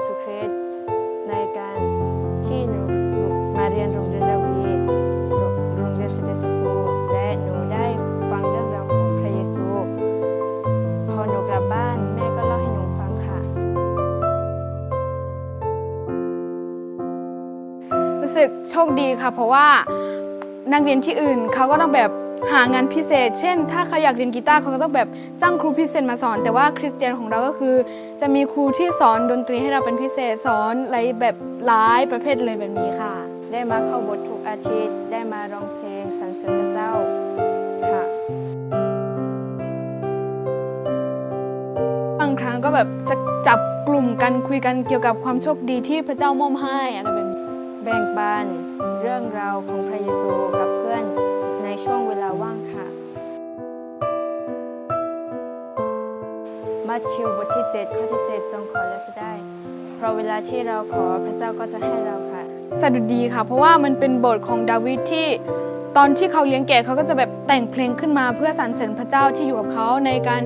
ยซูคริสต์ในการที่หนูมาเรียนโรงเรียนดาวีโรงเรียนสเตสคูและหนูได้ฟังเรื่องราวของพระเยซู พอหนูกลับบ้านแม่ก็เล่าให้หนูฟังค่ะ รู้สึกโชคดีค่ะ เพราะว่านักเรียนที่อื่นเขาก็ต้องแบบ หางานพิเศษ เช่น ถ้าเขาอยากเรียนกีตาร์เขาก็ต้องแบบจ้างครูพิเศษมาสอน แต่ว่าคริสเตียนของเราก็คือ จะมีครูที่สอนดนตรีให้เราเป็นพิเศษสอนอะไรแบบหลายประเภทเลยแบบนี้ค่ะ ได้มาเข้าบททุกอาทิตย์ ได้มาร้องเพลงสรรเสริญพระเจ้าค่ะบางครั้งก็แบบจะจับกลุ่มกันคุยกันเกี่ยวกับความโชคดีที่พระเจ้ามอบให้อะไรแบบนี้แบ่งปันเรื่องราวของพระเยซูกับเพื่อนในช่วง มัทธิวบทที่ 7 ข้อที่ 7 จงขอและจะได้ เพราะเวลาที่เราขอพระเจ้าก็จะให้เราค่ะ สดุดีค่ะ เพราะว่ามันเป็นบทของดาวิดที่ตอนที่เขาเลี้ยงแกะเขาก็จะแบบแต่งเพลงขึ้นมาเพื่อสรรเสริญพระเจ้าที่อยู่กับเขาในการ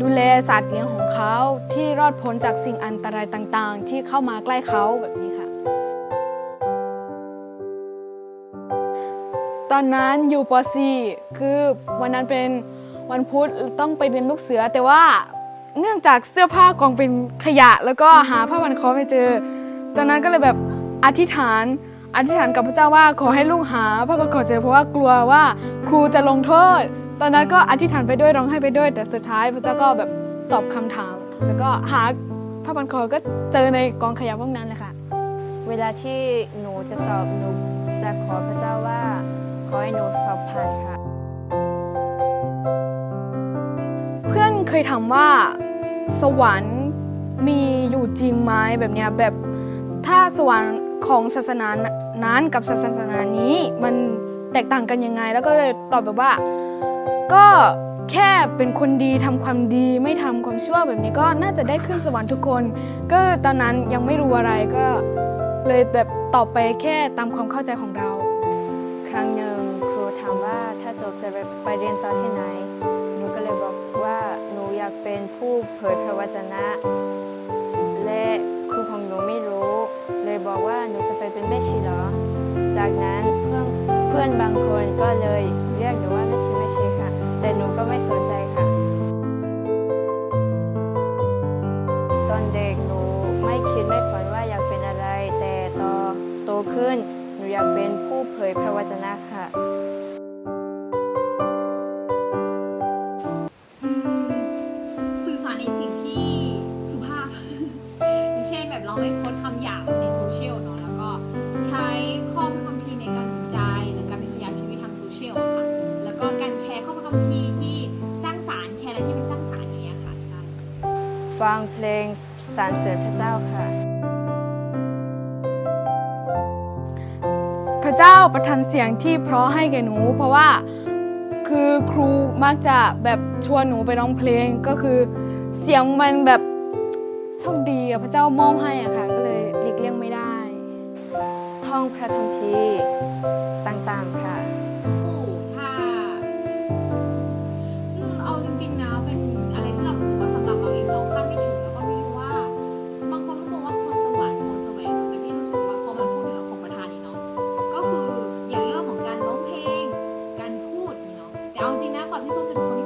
ดูแลสัตว์เลี้ยงของเขาที่รอดพ้นจากสิ่งอันตรายต่างๆ ที่เข้ามาใกล้เขาแบบนี้ค่ะ ตอนนั้นอยู่ป .4 คือวันนั้นเป็นวันพุธต้องไปเรียนลูกเสือแต่ว่า เนื่องจากเสื้อผ้ากองเป็นขยะ แล้วก็หาผ้าพันคอไม่เจอ ตอนนั้นก็เลยแบบอธิษฐาน อธิษฐานกับพระเจ้าว่าขอให้ลูกหาผ้าพันคอเจอเพราะว่ากลัวว่าครูจะลงโทษ ตอนนั้นก็อธิษฐานไปด้วยร้องไห้ไปด้วย แต่สุดท้ายพระเจ้าก็แบบตอบคำถาม แล้วก็หาผ้าพันคอก็เจอในกองขยะพวกนั้นเลยค่ะเวลาที่หนูจะสอบหนูจะขอพระเจ้าว่าขอให้หนูสอบผ่านค่ะ ยถามว่าสวรรค์มีอยู่จริงไหมแบบเนี้ยแบบถ้าสวรรค์ของศาสนานั้นกับศาสนานี้มันแตกต่างกันยังไง แล้วก็เลยตอบแบบว่า ก็แค่เป็นคนดีทำความดีไม่ทำความชั่วแบบนี้ก็น่าจะได้ขึ้นสวรรค์ทุกคน ก็ตอนนั้นยังไม่รู้อะไรก็เลยแบบตอบไปแค่ตามความเข้าใจของเรา ครั้งหนึ่งครูถามว่าถ้าจบจะไปเรียนต่อที่ไหนหนูก็เลยบอกว่า เป็นผู้เผยพระวจนะ และครูของหนูไม่รู้ เลยบอกว่าหนูจะไปเป็นแม่ชีเหรอ จากนั้นเพื่อนเพื่อนบางคนก็เลยเรียกหนูว่าแม่ชีแม่ชีค่ะ แต่หนูก็ไม่สนใจค่ะ ตอนเด็กหนูไม่คิดไม่ฝันว่าอยากเป็นอะไร แต่ต่อโตขึ้นหนูอยากเป็นผู้เผยพระวจนะค่ะ เพลงสรรเสริญพระเจ้าค่ะ พระเจ้าประทานเสียงที่เพราะให้แก่หนู เพราะว่าคือครูมักจะแบบชวนหนูไปร้องเพลงก็คือ เสียงมันแบบโชคดีอะพระเจ้ามอบให้อะค่ะ ก็เลยหลีกเลี่ยงไม่ได้ ท่องพระคัมภีร์ต่างๆค่ะ แต่เอาจริงนะก่อนพี่ส้มเป็นคน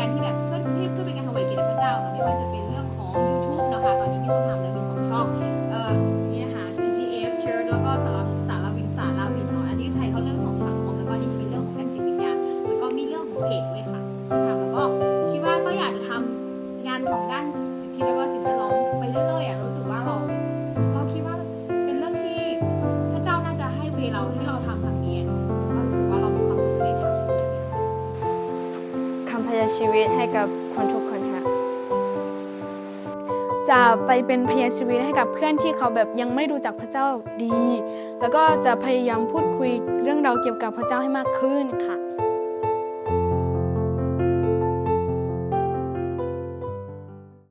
การที่แบบเพื่อเพื่อเป็นการถวายกิจรติพระเจ้านะไม่ว่าจะเป็นเรื่องของ YouTube นะคะตอนนี้มีช่องทางเลยมีสองช่องเอ่อนี่นะคะ TTF Church แล้วก็สารสารวินสารวินเนาะอันนี้ไทยเขาเรื่องของสังคมแล้วก็นี่จะเป็นเรื่องของการจิตวิญญาณแล้วก็มีเรื่องของเพจด้วยค่ะค่ะแล้วก็คิดว่าก็อยากจะทำงานของด้านสิทธิแล้วก็สิทธิเดล้อมไปเรื่อยๆอะรู้สึกว่าเราเราคิดว่าเป็นเรื่องที่พระเจ้าน่าจะให้เวเราให้เราท วิตให้กับคนทุกคนค่ะ จะไปเป็นพยานชีวิตให้กับเพื่อนที่เขาแบบยังไม่รู้จักพระเจ้าดี แล้วก็จะพยายามพูดคุยเรื่องราวเกี่ยวกับพระเจ้าให้มากขึ้นค่ะ